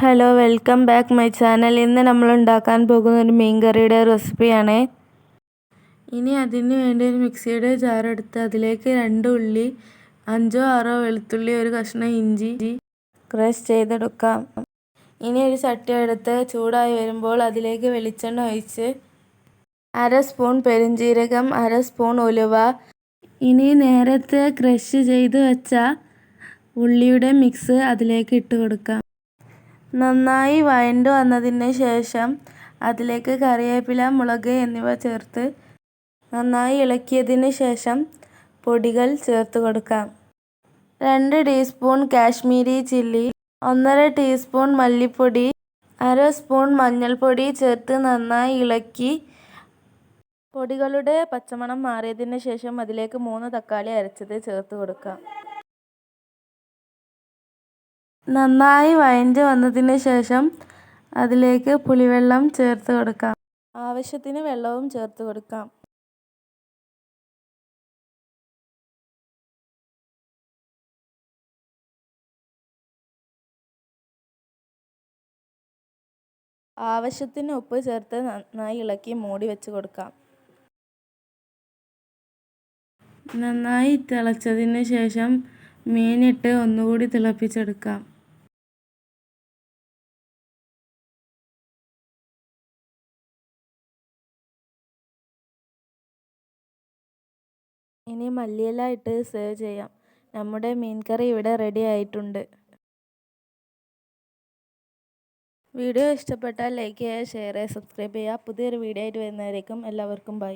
Hello welcome back my channel ഇന്ന് നമ്മൾ ഉണ്ടാക്കാൻ പോകുന്ന ഒരു മീൻ കറിയുടെ റെസിപ്പിയാണ് ഇനി അതിന് വേണ്ടി ഒരു മിക്സിയുടെ ജാർ അതിലേക്ക് രണ്ട് ഉള്ളി അഞ്ചോ ആറോ വെളുത്തുള്ളി ഒരു കഷ്ണം ഇഞ്ചി ക്രഷ് ചെയ്തെടുക്കാം. ഇനി ഒരു ചട്ടി എടുത്ത് ചൂടായി വരുമ്പോൾ അതിലേക്ക് വെളിച്ചെണ്ണ ഒഴിച്ച് അര സ്പൂൺ പെരുംജീരകം അര സ്പൂൺ ഉലുവ. ഇനി നേരത്തെ ക്രഷ് ചെയ്ത് വെച്ച ഉള്ളിയുടെ മിക്സ് അതിലേക്ക് ഇട്ട് കൊടുക്കാം. നന്നായി വഴണ്ടു വന്നതിന് ശേഷം അതിലേക്ക് കറിവേപ്പില മുളക് എന്നിവ ചേർത്ത് നന്നായി ഇളക്കിയതിന് ശേഷം പൊടികൾ ചേർത്ത് കൊടുക്കാം. രണ്ട് ടീസ്പൂൺ കാശ്മീരി ചില്ലി ഒന്നര ടീസ്പൂൺ മല്ലിപ്പൊടി അര സ്പൂൺ മഞ്ഞൾപ്പൊടി ചേർത്ത് നന്നായി ഇളക്കി പൊടികളുടെ പച്ചമണം മാറിയതിന് ശേഷം അതിലേക്ക് മൂന്ന് തക്കാളി അരച്ചത് ചേർത്ത് കൊടുക്കാം. നന്നായി വഴഞ്ഞ് വന്നതിന് ശേഷം അതിലേക്ക് പുളിവെള്ളം ചേർത്ത് കൊടുക്കാം. ആവശ്യത്തിന് വെള്ളവും ചേർത്ത് കൊടുക്കാം. ആവശ്യത്തിന് ഉപ്പ് ചേർത്ത് നന്നായി ഇളക്കി മൂടി വെച്ച് കൊടുക്കാം. നന്നായി തിളച്ചതിന് ശേഷം മീനിട്ട് ഒന്നുകൂടി തിളപ്പിച്ചെടുക്കാം. ഇനി മല്ലിയില ഇട്ട് ചെയ്യാം. നമ്മുടെ മീൻ കറി ഇവിടെ റെഡി ആയിട്ടുണ്ട്. വീഡിയോ ഇഷ്ടപ്പെട്ടാൽ ലൈക്ക് ചെയ്യുക ഷെയർ ചെയ്യുക സബ്സ്ക്രൈബ് ചെയ്യുക. പുതിയൊരു വീഡിയോ ആയിട്ട് വരുന്നതായിരിക്കും എല്ലാവർക്കും ബൈ